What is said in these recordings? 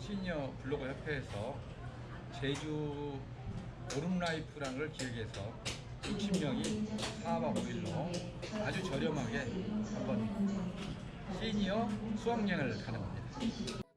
시니어 블로거 협회에서 제주 오름라이프라는 걸 기획해서 60명이 4박 5일로 아주 저렴하게 한번 시니어 수학여행을 가는 겁니다.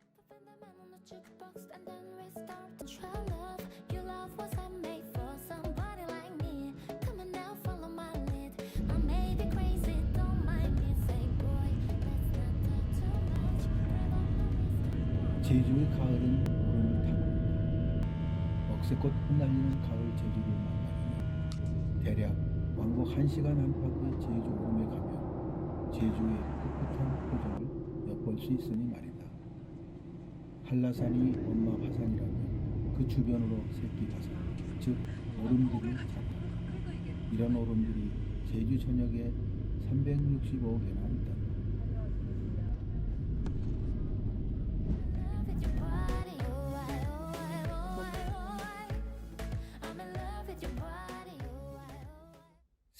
제주의 가을은 오름을 타고 억새꽃 흩날리는 가을 제주를 만나면 대략 왕복 1시간 안팎의 제주 오름에 가면 제주의 풋풋한 표정을 엿볼 수 있으니 말이다. 한라산이 엄마 화산이라면 그 주변으로 새끼 화산, 즉 오름들이 자라. 이런 오름들이 제주 전역에 365개나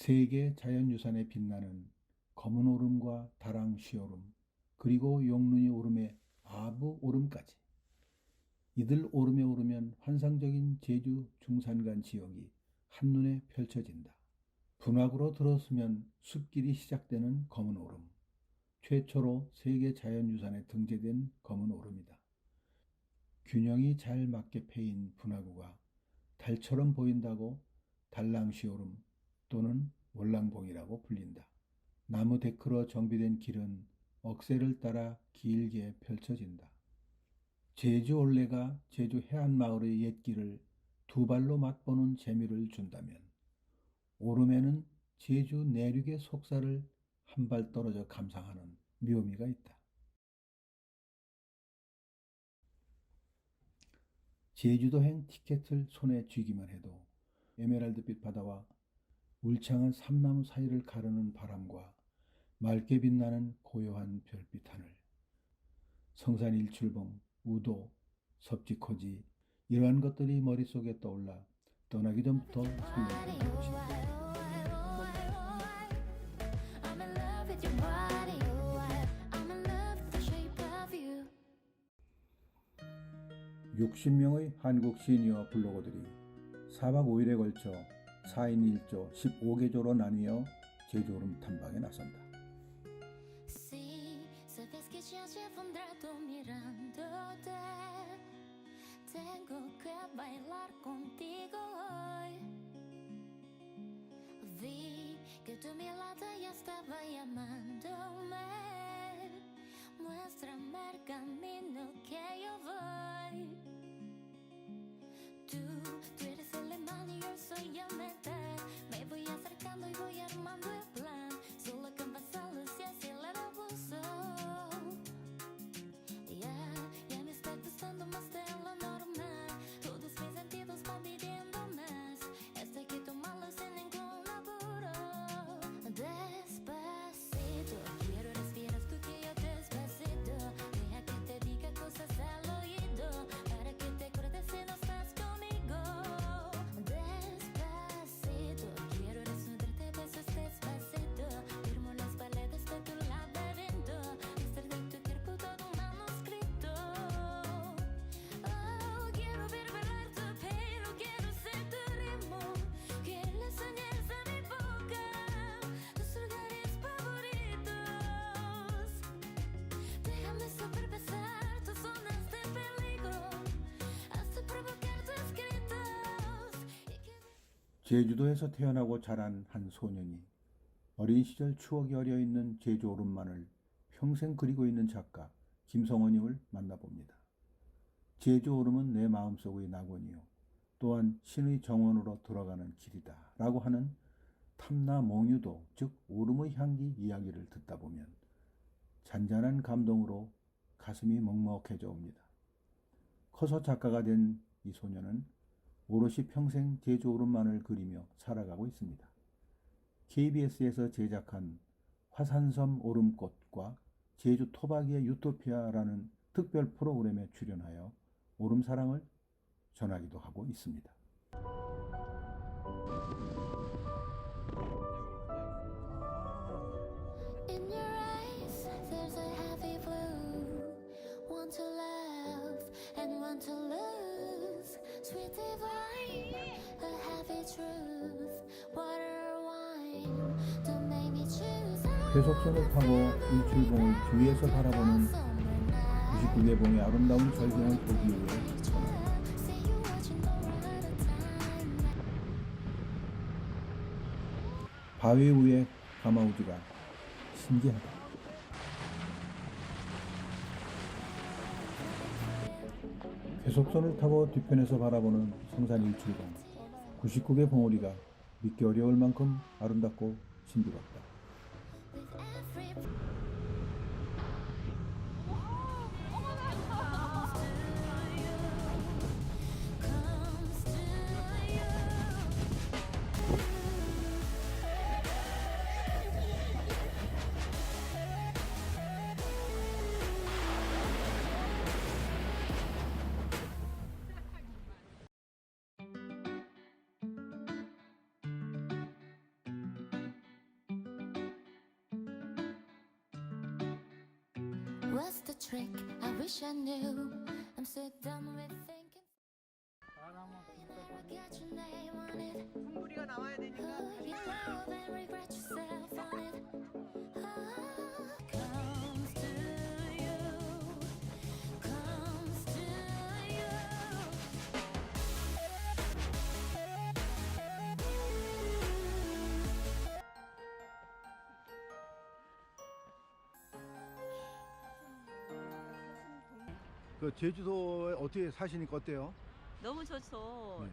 세계 자연유산에 빛나는 검은 오름과 다랑 시오름 그리고 용눈이 오름의 아부 오름까지 이들 오름에 오르면 환상적인 제주 중산간 지역이 한눈에 펼쳐진다. 분화구로 들어서면 숲길이 시작되는 검은 오름 최초로 세계 자연유산에 등재된 검은 오름이다. 균형이 잘 맞게 패인 분화구가 달처럼 보인다고 달랑시 오름 또는 월랑봉이라고 불린다. 나무 데크로 정비된 길은 억새를 따라 길게 펼쳐진다. 제주 올레가 제주 해안마을의 옛길을 두 발로 맛보는 재미를 준다면 오름에는 제주 내륙의 속사를 한 발 떨어져 감상하는 묘미가 있다. 제주도행 티켓을 손에 쥐기만 해도 에메랄드빛 바다와 울창한 삼나무 사이를 가르는 바람과 맑게 빛나는 고요한 별빛 하늘, 성산 일출봉, 우도, 섭지코지 이러한 것들이 머릿속에 떠올라 떠나기 전부터 of you. 60명의 한국 시니어 블로거들이 4박 5일에 걸쳐 4인 1조 15개조로 나뉘어 제주오름 탐방에 나선다. 제주도에서 태어나고 자란 한 소년이 어린 시절 추억이 어려 있는 제주 오름만을 평생 그리고 있는 작가 김성원님을 만나봅니다. 제주 오름은 내 마음속의 낙원이요. 또한 신의 정원으로 들어가는 길이다. 라고 하는 탐나 몽유도, 즉 오름의 향기 이야기를 듣다 보면 잔잔한 감동으로 가슴이 먹먹해져 옵니다. 커서 작가가 된 이 소년은 오롯이 평생 제주 오름만을 그리며 살아가고 있습니다. KBS에서 제작한 화산섬 오름꽃과 제주 토박이의 유토피아라는 특별 프로그램에 출연하여 오름 사랑을 전하기도 하고 있습니다. 괴속선을 타고 일출봉을 주위에서 바라보는 99개 봉의 아름다운 절경을 보기 위해 time. 바위 위에 가마우지가 신기하다. 괴속선을 타고 뒤편에서 바라보는 성산 일출봉. 99개 봉우리가 믿기 어려울 만큼 아름답고 신비롭다. What's the trick? I wish I knew. I'm so done with thinking. You never get your name on it. 풍부리가 나와야 되니까 Oh, you know, then regret yourself on it. 그 제주도에 어떻게 사시니까 어때요? 너무 좋죠. 네.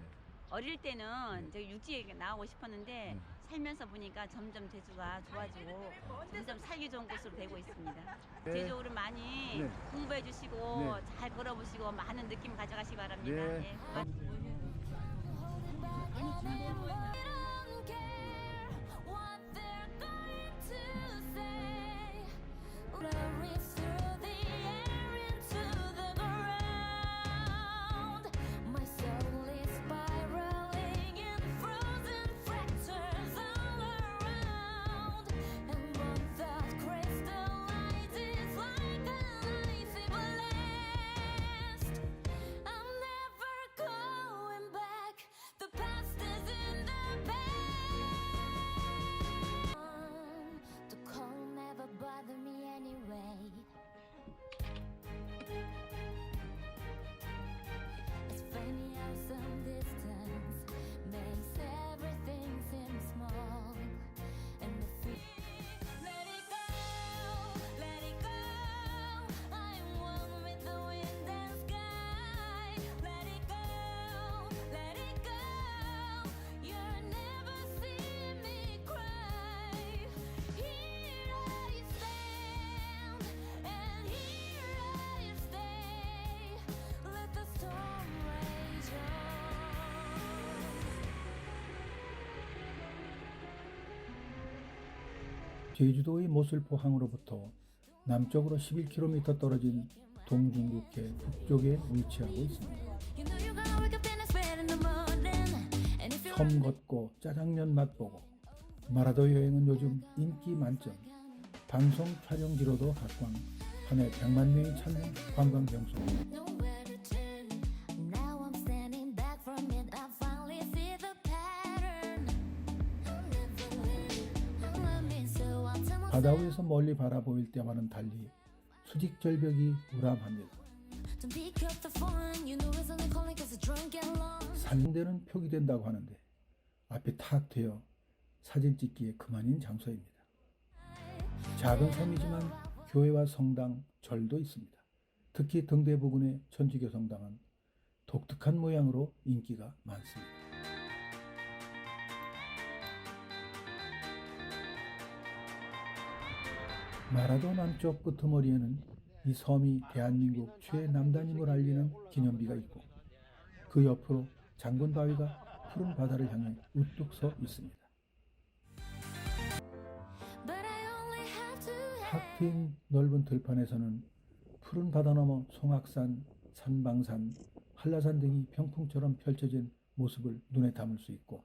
어릴 때는 네. 저기 육지에 나오고 싶었는데 네. 살면서 보니까 점점 제주가 좋아지고 점점 살기 좋은 곳으로 되고 있습니다. 네. 제주도를 많이 네. 공부해 주시고 네. 잘 걸어보시고 많은 느낌 가져가시기 바랍니다. 네. 네. don't 제주도의 모슬포 항으로부터 남쪽으로 11km 떨어진 동중국해 북쪽에 위치하고 있습니다. 섬 걷고 짜장면 맛보고 마라도 여행은 요즘 인기 만점 방송 촬영지로도 각광 한해 100만 명이 찾는 관광 명소 nowhere to turn. 바다 위에서 멀리 바라보일 때와는 달리 수직 절벽이 우람합니다. 산대는 표기된다고 하는데 앞에 탁 트여 사진 찍기에 그만인 장소입니다. 작은 섬이지만 교회와 성당, 절도 있습니다. 특히 등대 부근의 천주교 성당은 독특한 모양으로 인기가 많습니다. 마라도 남쪽 끄트머리에는 이 섬이 대한민국 최남단임을 알리는 기념비가 있고 그 옆으로 장군 바위가 푸른 바다를 향해 우뚝 서 있습니다. But I only have to 탁 트인 넓은 들판에서는 푸른 바다 너머 송악산, 산방산, 한라산 등이 병풍처럼 펼쳐진 모습을 눈에 담을 수 있고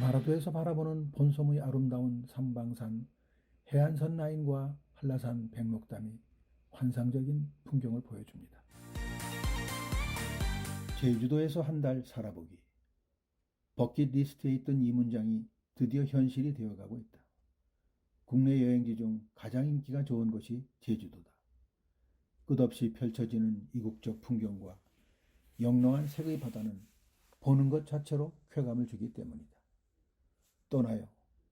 마라도에서 바라보는 본섬의 아름다운 산방산, 해안선 라인과 한라산 백록담이 환상적인 풍경을 보여줍니다. 제주도에서 한 달 살아보기. 버킷리스트에 있던 이 문장이 드디어 현실이 되어가고 있다. 국내 여행지 중 가장 인기가 좋은 곳이 제주도다. 끝없이 펼쳐지는 이국적 풍경과 영롱한 색의 바다는 보는 것 자체로 쾌감을 주기 때문이다. 떠나요.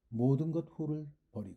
모든 것 후를 버리고.